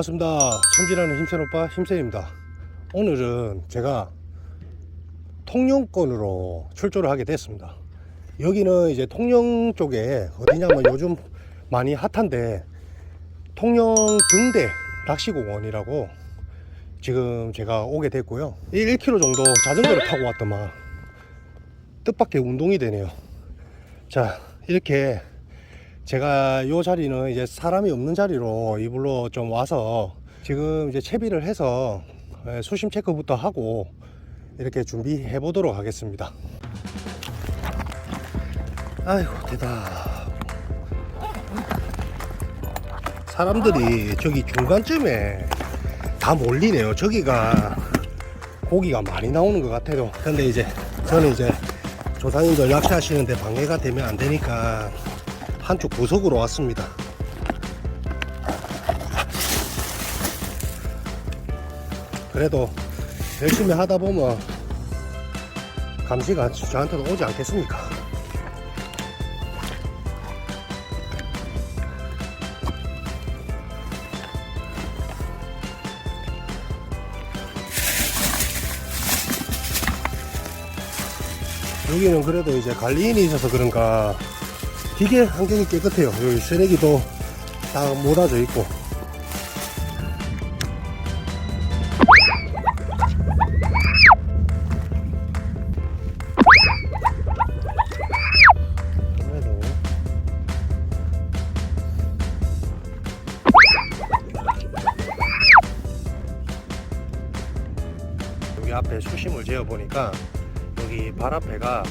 반갑습니다. 천지라는 힘센 오빠 힘센입니다. 오늘은 제가 통영권으로 출조를 하게 됐습니다. 여기는 이제 통영 쪽에 어디냐면 요즘 많이 핫한데 통영 등대 낚시공원이라고 지금 제가 오게 됐고요. 1km 정도 자전거를 타고 왔더만 뜻밖의 운동이 되네요. 자, 이렇게 제가 이 자리는 이제 사람이 없는 자리로 이불로 좀 와서 지금 이제 채비를 해서 예, 수심 체크부터 하고 이렇게 준비해 보도록 하겠습니다. 아이고 대다. 사람들이 저기 중간쯤에 다 몰리네요. 저기가 고기가 많이 나오는 것 같아요. 근데 이제 저는 이제 조상님들 낚시하시는데 방해가 되면 안 되니까 한쪽 구석으로 왔습니다. 그래도 열심히 하다 보면 감시가 저한테도 오지 않겠습니까? 여기는 그래도 이제 관리인이 있어서 그런가 되게 환경이 깨끗해요. 여기 쓰레기도 다 몰아져 있고. 여기 앞에 수심을 재어 보니까 여기 발 앞에가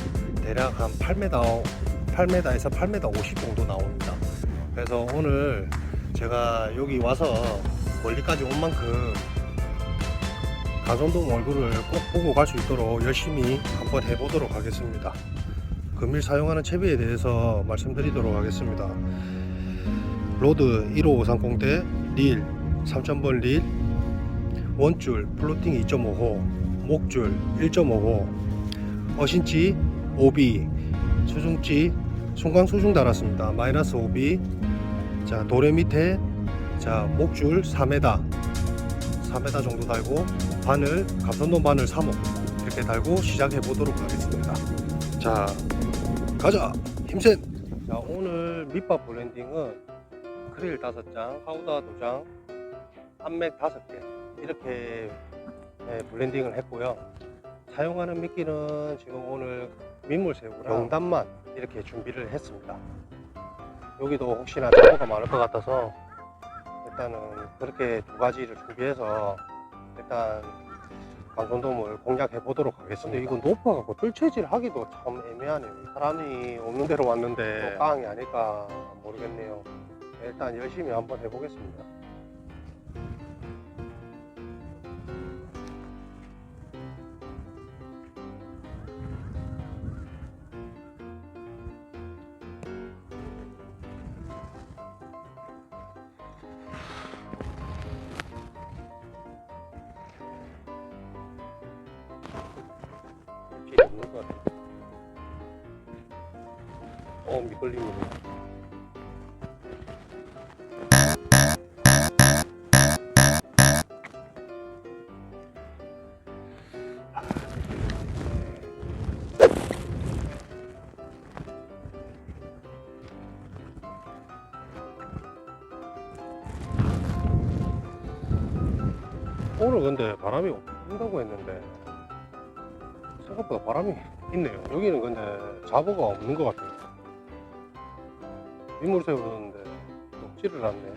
대략 한 8m 8m에서 8m 50 정도 나옵니다. 그래서 오늘 제가 여기 와서 멀리까지 온 만큼 가전동 얼굴을 꼭 보고 갈 수 있도록 열심히 한번 해보도록 하겠습니다. 금일 사용하는 채비에 대해서 말씀드리도록 하겠습니다. 로드 15530대 릴 3000번 릴 원줄 플로팅 2.5호 목줄 1.5호 어신치 오비 수중치 송강 수중 달았습니다. 마이너스 5비. 자, 도래 밑에 자, 목줄 4m. 4m 정도 달고 바늘 감선동 바늘 3호 이렇게 달고 시작해 보도록 하겠습니다. 자, 가자. 힘센. 자, 오늘 밑밥 블렌딩은 크릴 5장, 파우더 2장, 암맥 5개 이렇게 네, 블렌딩을 했고요. 사용하는 미끼는 지금 오늘 민물새우랑 경단만 이렇게 준비를 했습니다. 여기도 혹시나 잡어가 많을 것 같아서 일단은 그렇게 두 가지를 준비해서 일단 강선돔을 공략해 보도록 하겠습니다. 이거 높아갖고 뜰채질 하기도 참 애매하네요. 사람이 없는 데로 왔는데 또 깡이 아닐까 모르겠네요. 일단 열심히 한번 해보겠습니다. 오늘 근데 바람이 온다고 했는데 생각보다 바람이 있네요. 여기는 근데 잡어가 없는 것 같아요. 민물새우였는데 녹지를 않네.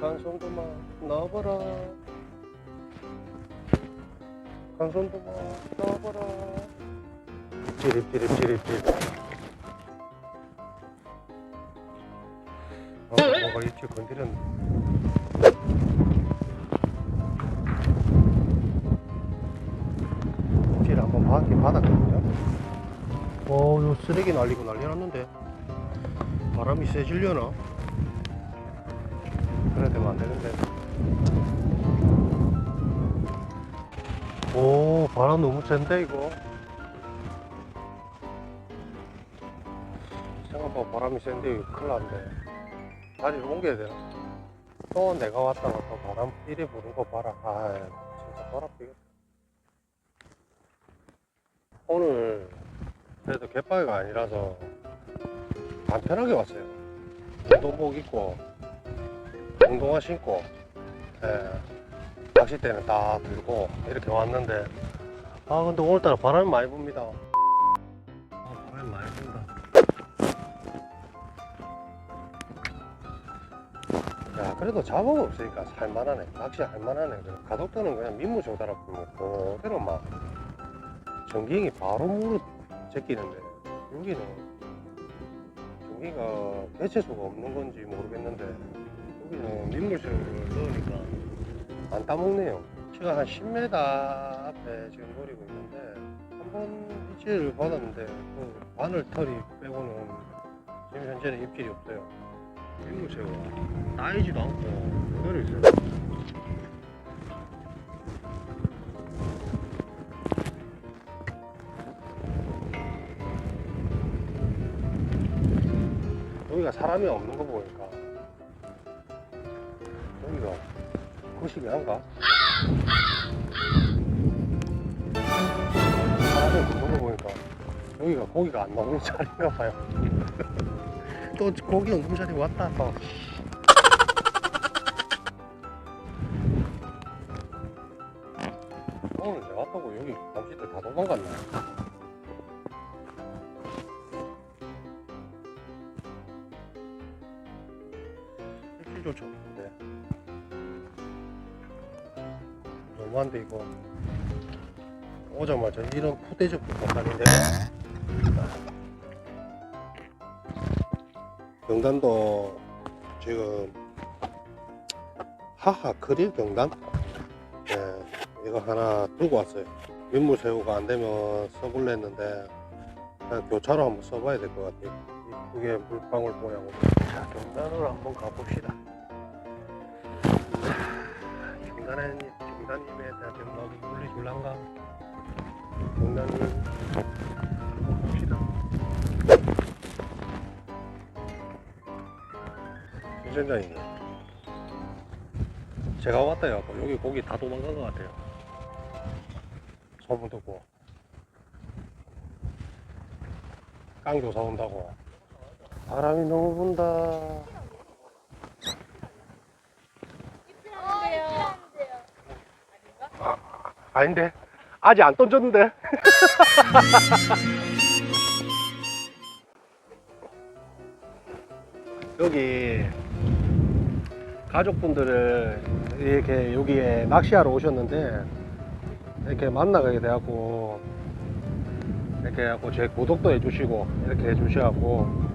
간손도마 나와봐라. 간손도마 나와봐라. 찌릿찌릿찌릿찌릿. 아, 뭐가 이렇게 건드렸네. 뒤를 한번 받긴 받았거든요. 어, 요 쓰레기 날리고 난리 났는데. 바람이 세지려나? 그래 되면 안 되는데. 오, 바람 너무 센데, 이거. 생각보다 바람이 센데 큰일 났네. 자리를 옮겨야 되나? 또 내가 왔다가 또 바람 이리 부는 거 봐라. 아 진짜 돌아삐겠다. 오늘 그래도 갯바위가 아니라서 간편하게 왔어요. 운동복 입고 운동화 신고 예, 낚싯대는 다 들고 이렇게 왔는데 아 근데 오늘따라 바람이 많이 붑니다. 아 바람이 많이 분다. 그래도 잡어가 없으니까 살만하네. 낚시 할만하네. 그래. 가덕도는 그냥 조달아 풀고 그대로 막 전갱이 바로 물을 제끼는데 여기는 전갱이가 개체수가 없는 건지 모르겠는데 여기는 민물새우를 넣으니까 안 따먹네요. 제가 한 10m 앞에 지금 노리고 있는데 한번 입질을 받았는데 그 바늘 털이 빼고는 지금 현재는 입질이 없어요 민물새우가 따이지도 않고 그대로 있어요. 여기가 사람이 없는 거 보니까 여기가 거시기 한가? 사람이 없는 거 보니까 여기가 고기가 안 나오는 자리인가 봐요. 또 고기 엉금자리 왔다 또. 오늘 내가 왔다고 여기 남씨들 다 도망갔나? 일주일조차 없는데 너무한데 이거 오자마자 이런 푸대접부터 하는데 경단도 지금 하하 크릴 경단? 예, 이거 하나 들고 왔어요. 민물새우가 안 되면 써볼래 했는데 그냥 교차로 한번 써봐야 될 것 같아요. 이게 물방울 모양으로. 자 경단으로 한번 가봅시다. 경단에 경단님에 대한 병마비 물리줄란가? 한번 봅시다 신선장님 제가 왔다 해갖고 여기 고기 다 도망간 것 같아요. 소문 듣고 깡조사 온다고. 바람이 너무 분다. 아닌데? 아직 안 던졌는데? 여기 가족분들을 이렇게 여기에 낚시하러 오셨는데 이렇게 만나게 돼갖고 이렇게 해갖고 제 구독도 해주시고 이렇게 해주셔갖고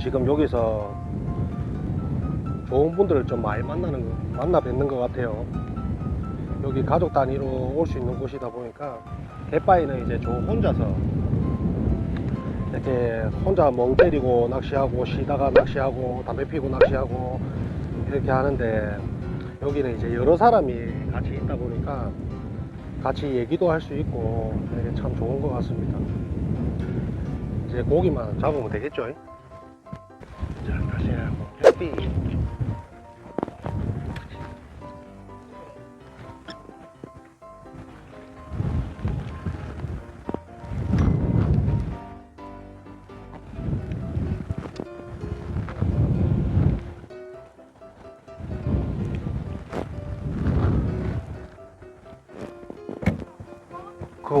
지금 여기서 좋은 분들을 좀 많이 만나는 거- 만나 뵙는 것 같아요. 여기 가족 단위로 올 수 있는 곳이다 보니까 갯바위는 이제 저 혼자서 이렇게 혼자 멍 때리고 낚시하고 쉬다가 낚시하고 담배 피고 낚시하고 이렇게 하는데 여기는 이제 여러 사람이 같이 있다 보니까 같이 얘기도 할 수 있고 이게 참 좋은 것 같습니다. 이제 고기만 잡으면 되겠죠?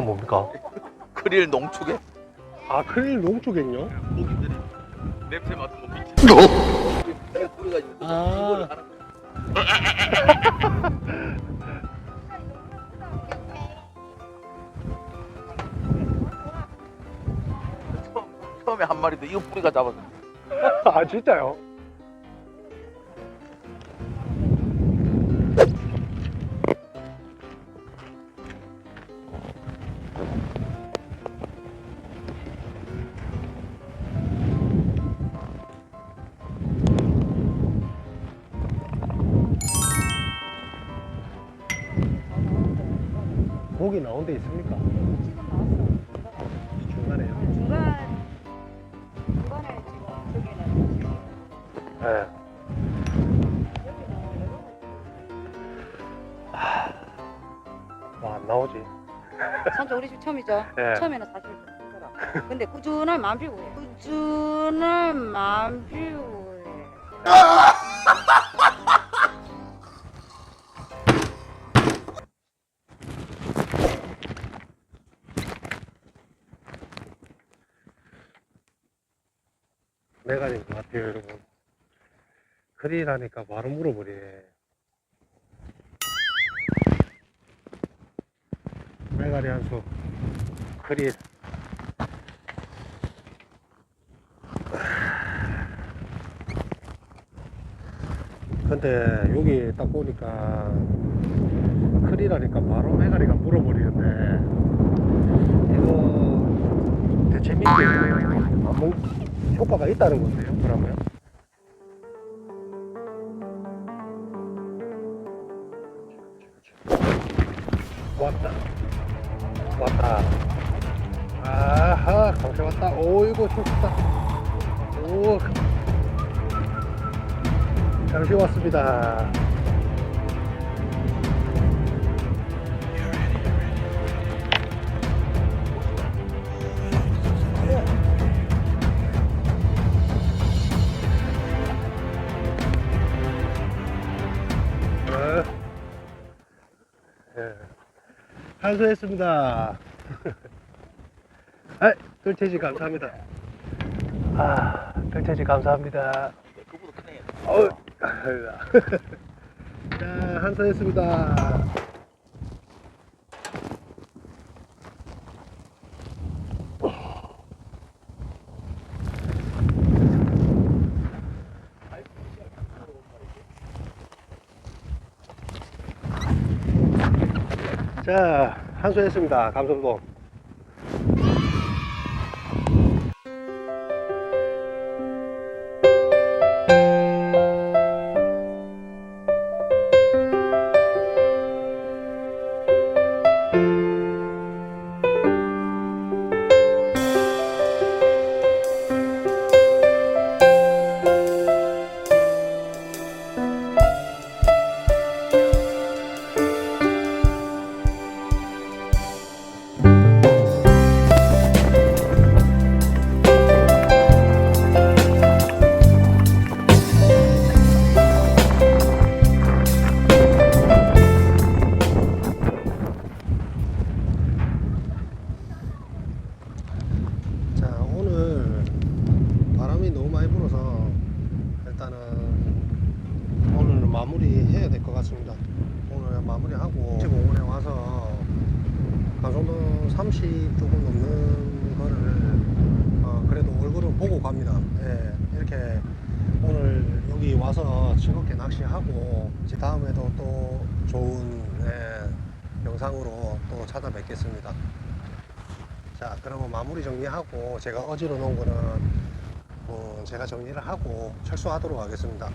그거 뭡니까? 크릴 농축에 아, 클 농축액요? 고기들이 냄새 맡으면 미치. 이게 뿌려가지고 아. 이거를 하는 거야. 처음, 처음에 한 마리도 이거 뿌리가 잡았어. 아, 진짜요? 곡이 나온 데 있습니까? 지금 나왔어. 중간에요? 네, 중간 중간에 지금 저기 나와요. 와, 예. 아. 뭐 나오지. 산초 우리 집 처음이죠. 네. 처음에는 사실 힘들어. 근데 꾸준한 만비우에 꾸준한 만비우에 것 같아요, 여러분. 크리라니까 바로 물어버리네. 메가리 한수, 크릴. 근데 여기 딱 보니까 크리라니까 바로 메가리가 물어버리는데 이거 대체 믿기 안먹 효과가 있다는 건데요, 그러면? 왔다. 왔다. 아하, 강세 왔다. 오, 이거 좋다. 오, 강세 왔습니다. 한수했습니다. 아, 돌체지 감사합니다. 아, 돌체지 감사합니다. 감사합니다. 자, 한수했습니다. 자, 한수했습니다. 감성동. 하고 이제 다음에도 또 좋은 예, 영상으로 또 찾아뵙겠습니다. 자 그러면 마무리 정리하고 제가 어지러 놓은 거는 어, 제가 정리를 하고 철수하도록 하겠습니다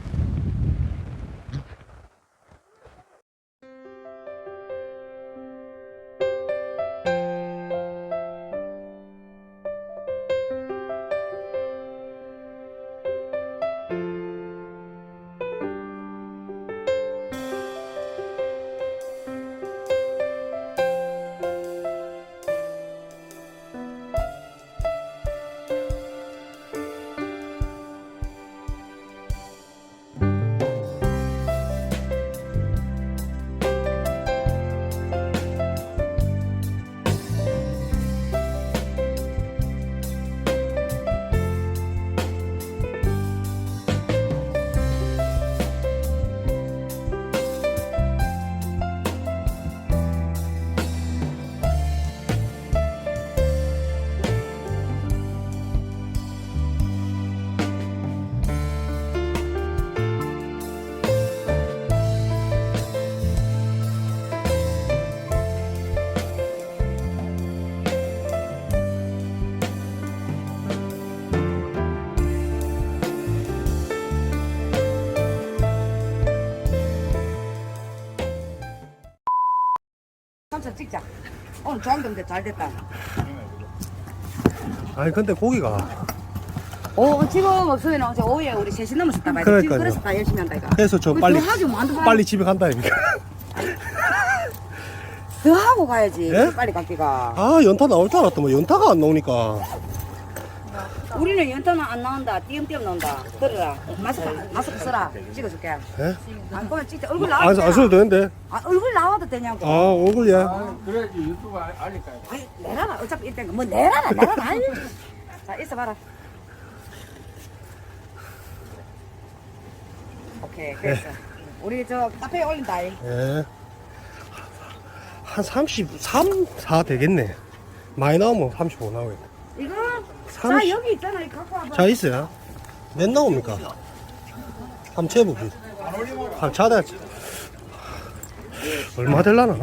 오늘 조항동대 잘 됐다. 아니 근데 고기가 오 지금 없으면 어제 오후에 우리 3시 넘었었다 봐야 돼. 지금 그러니까요. 그래서 다 열심히 한다 이거. 그래서 저 우리 빨리 더 빨리 집에 간다 이니까. 더 하고 가야지. 예? 빨리 갈기가. 아 연타 나올 줄 알았더만 연타가 안 나오니까. 우리는 연탄은 안 나온다. 띄엄띄엄 나온다. 들어라. 마스크 마스크 써라. 찍어줄게. 예? 안 보면 진짜 얼굴 안, 나와도 안 써도 되는데. 아, 얼굴 나와도 되냐고. 아 얼굴 예. 그래야지 유튜브 알- 알릴까 아니, 내라라. 어차피 이때 뭐 내라라. 내라라. 아이. 자, 있어봐라. 오케이, 그랬어. 우리 저 카페에 올린다. 이. 예. 한 33, 4 되겠네. 많이 나오면 35 나오겠네. 이거 자 30. 여기 있잖아. 이 갖고 와봐. 자 있어요. 몇 나옵니까? 한번 재보기. 한번 찾아. 얼마 될라나?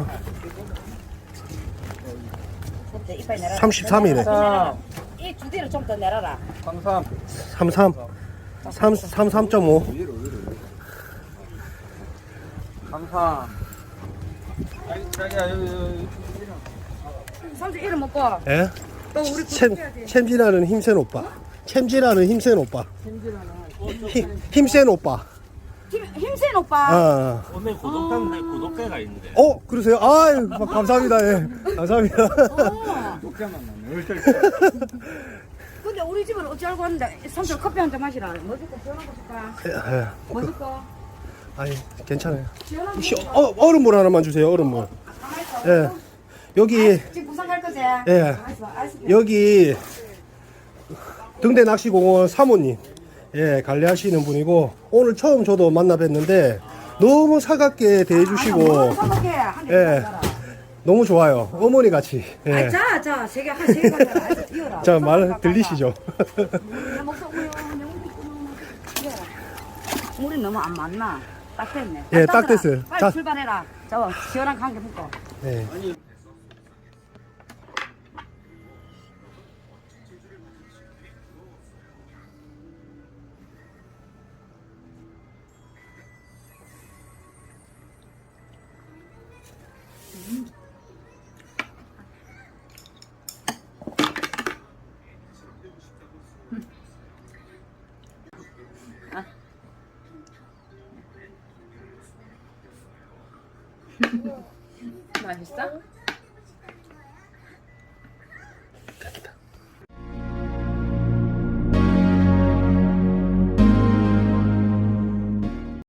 이제 이빨 내라. 33이네. 이두 대를 좀 더 내라라. 삼삼 33. 3, 33.5. 삼삼 자기 자기야 여기 여기 삼촌 이름 먹고 예? 우리 챔. 챔지라는 힘센 오빠. 챔지라는 힘센 오빠. 힘, 힘센 오빠. 힘, 힘센 오빠. 아. 오늘 구독자인데 구독자가 있는데 어, 그러세요? 아유, 감사합니다. 예. 감사합니다. 어. 독자 만났네 얼떨 근데 우리 집을 어찌 알고 왔는데 삼촌 커피 한 잔 마시라. 뭐 줄까? 시원한 거 줄까? 예, 예. 뭐 줄까? 아니, 괜찮아요. 시원한 거 시, 줄까? 어, 얼음물 하나만 주세요, 얼음물. 가만히 있어. 예. 여기, 지금 부산 갈 거지? 예. 알았어. 여기, 등대 낚시공원 사모님. 예, 관리하시는 분이고, 오늘 처음 저도 만나 뵀는데, 너무 살갑게 대해주시고, 선박해. 한개 예. 너무 좋아요. 어머니 같이. 아, 예. 자, 자, 세개 한 세개 가져라. 알았어, 뛰어라. 자, 말 들리시죠? 야, 먹자, 우유, 그냥 뛰어라. 물이 너무 안 맞나? 딱 됐네. 예, 아, 딱. 됐어요. 빨리 자. 출발해라. 저 시원한 관계 붙고. 예. 맛있어?